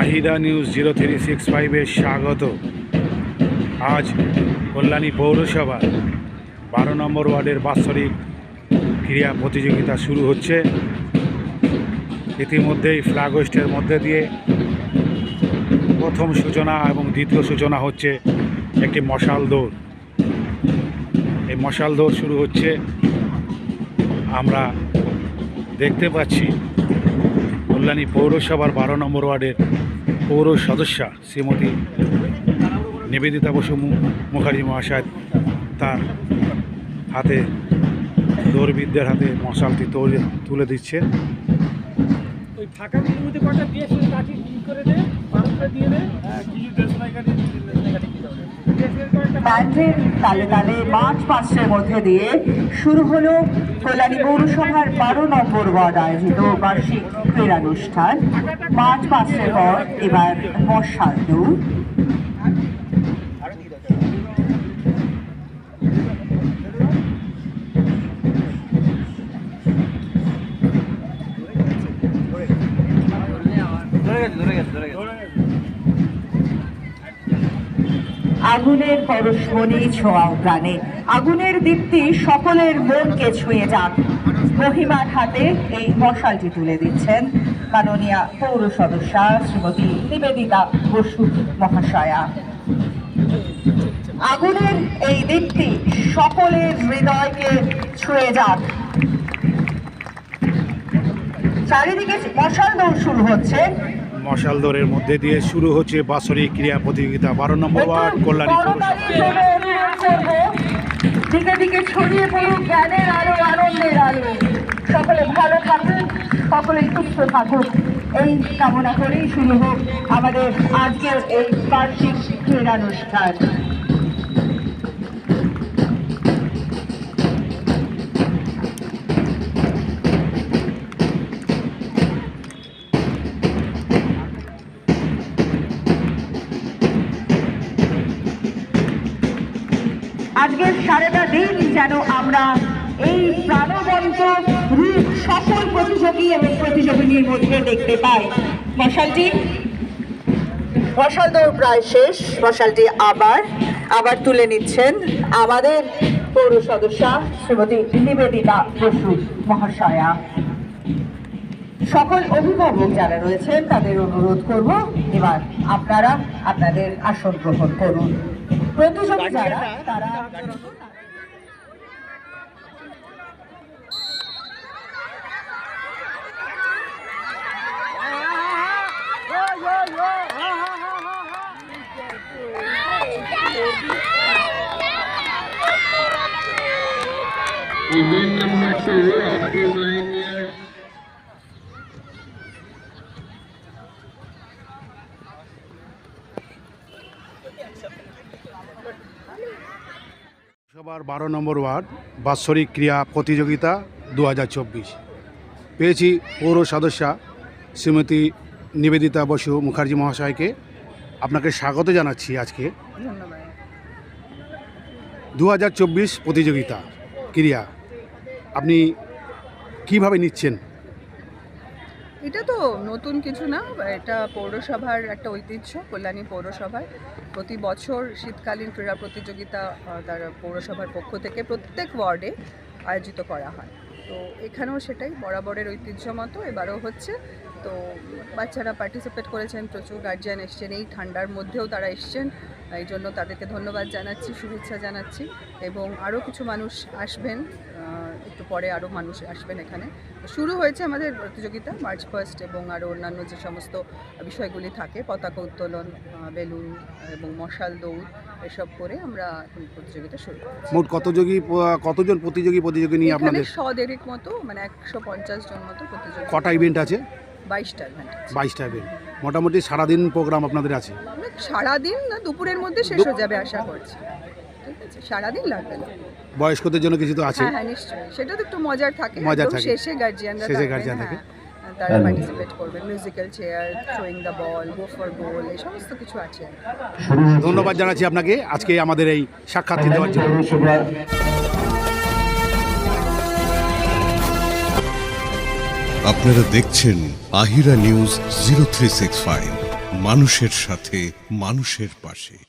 Ahida news zero three six ফাইভে স্বাগত। আজ কল্যাণী পৌরসভা বারো নম্বর ওয়ার্ডের বাৎসরিক ক্রীড়া প্রতিযোগিতা শুরু হচ্ছে। ইতিমধ্যেই ফ্ল্যাগ হোস্টের মধ্যে দিয়ে প্রথম সূচনা এবং দ্বিতীয় সূচনা হচ্ছে একটি মশাল দৌড়। এই মশাল দৌড় শুরু হচ্ছে। আমরা দেখতে পাচ্ছি কল্যাণী পৌরসভার বারো নম্বর ওয়ার্ডের পৌর সদস্যা শ্রীমতী নিবেদিতা বসু মুখার্জি মহাশয় তার হাতে দৌড়বিদদের হাতে মশালটি তৈরি তুলে দিচ্ছেন। ওই ফাঁকা দিয়ে করে দে মানুষটা দিয়ে ব্যান্ডের তালে তালে মার্চ পাস্টের মধ্যে দিয়ে শুরু হলো কল্যাণী পৌরসভার বারো নম্বর ওয়ার্ড আয়োজিত বার্ষিক ক্রীড়ানুষ্ঠান। মার্চ পাস্টের পর এবার মশাল দৌড়। আগুনের পরশমণি ছোঁয়াও প্রাণে। আগুনের দীপ্তি সকলের মনকে ছুঁয়ে যাক। মহিমার হাতে এই মশালটি তুলে দিচ্ছেন মাননীয়া পৌর সদস্যা শ্রীমতী নিবেদিতা বসু মহাশয়া। আগুনের এই দীপ্তি সকলের হৃদয়কে ছুঁয়ে যাক। চারিদিকে মশাল দৌড় শুরু হচ্ছে। মশাল দৌড়ের মধ্যে দিয়ে শুরু হচ্ছে বাৎসরিক ক্রীড়া প্রতিযোগিতা। বারো নম্বর ওয়ার্ড কল্যাণী দিকে দিকে ছড়িয়ে পড়ুক জ্ঞানের আলো আনন্দের আলো। সকলে ভালো থাকুন সকলে সুস্থ থাকুক। এই কামনা করেই শুরু হোক আমাদের আজকের এই বার্ষিক ক্রীড়ানুষ্ঠান। আজকের সারাটা দিন যেন আমরা এই প্রাণবন্ত, রূপ সকল প্রতিযোগী এবং প্রতিযোগিনীর মধ্যে দেখতে পাই। মশালটি মশাল দৌড় প্রায় শেষ মশালটি আবার আবার তুলে নিচ্ছেন আমাদের পৌর সদস্যা শ্রীমতী নিবেদিতা বসু মহাশয়া। সকল অভিভাবক যারা রয়েছেন, তাদের অনুরোধ করব, এবার আপনারা আপনাদের আসন গ্রহণ করুন। প্রতিযোগী যারা তারা Event number two, up to সবার বারো নম্বর ওয়ার্ড বাৎসরিক ক্রীড়া প্রতিযোগিতা দু হাজার চব্বিশ। পেয়েছি পৌর সদস্যা শ্রীমতী নিবেদিতা বসু মুখার্জি মহাশয়কে। আপনাকে স্বাগত জানাচ্ছি আজকে। দু হাজার চব্বিশ প্রতিযোগিতা ক্রিয়া, আপনি কীভাবে নিচ্ছেন? এটা তো নতুন কিছু না, এটা পৌরসভার একটা ঐতিহ্য, কল্যাণী পৌরসভার। প্রতি বছর শীতকালীন ক্রীড়া প্রতিযোগিতা তার পৌরসভার পক্ষ থেকে প্রত্যেক ওয়ার্ডে আয়োজিত করা হয়। তো এখানেও সেটাই, বরাবরের ঐতিহ্য মতো এবারও হচ্ছে। তো বাচ্চারা পার্টিসিপেট করেছেন, প্রচুর গার্জিয়ান এসছেন। এই ঠান্ডার মধ্যেও তারা এসছেন। এই জন্য তাদেরকে ধন্যবাদ জানাচ্ছি, শুভেচ্ছা জানাচ্ছি। এবং আরও কিছু মানুষ আসবেন একটু পরে আরও মানুষ আসবেন এখানে। শুরু হয়েছে আমাদের প্রতিযোগিতা মার্চ ফার্স্ট এবং আরও অন্যান্য যে সমস্ত বিষয়গুলি থাকে পতাকা উত্তোলন বেলুন এবং মশাল দৌড় এসব করে আমরা এখন প্রতিযোগিতা শুরু মোট কতযোগী কতজন প্রতিযোগী প্রতিযোগী নিয়ে আপনাদের? শ দেড়েক মতো মানে একশো পঞ্চাশ জন মতো প্রতিযোগী। কটা ইভেন্ট আছে? বাইশটা ইভেন্ট বাইশটা ইভেন্ট মোটামুটি সারাদিন প্রোগ্রাম আপনাদের আছে? সারাদিন না দুপুরের মধ্যে শেষ হয়ে যাবে আশা করছি। সারাদিন লাগবে না। বয়স্কদের জন্য কিছু তো আছে। হ্যাঁ হ্যাঁ নিশ্চয়ই। সেটা তো একটু মজার থাকে। মজার একদম থাকে। শেষে গার্জিয়ানরা শেষে guardian থাকে। তারা পার্টিসিপেট করবে। Musical chair throwing the ball go for goal এই সমস্ত কিছু আছে। ধন্যবাদ জানাচ্ছি আপনাকে। আজকে আমাদের এই সাক্ষাৎ দেওয়ার জন্য। আপনারা দেখছেন Ahira news zero three six five. মানুষের সাথে মানুষের পাশে।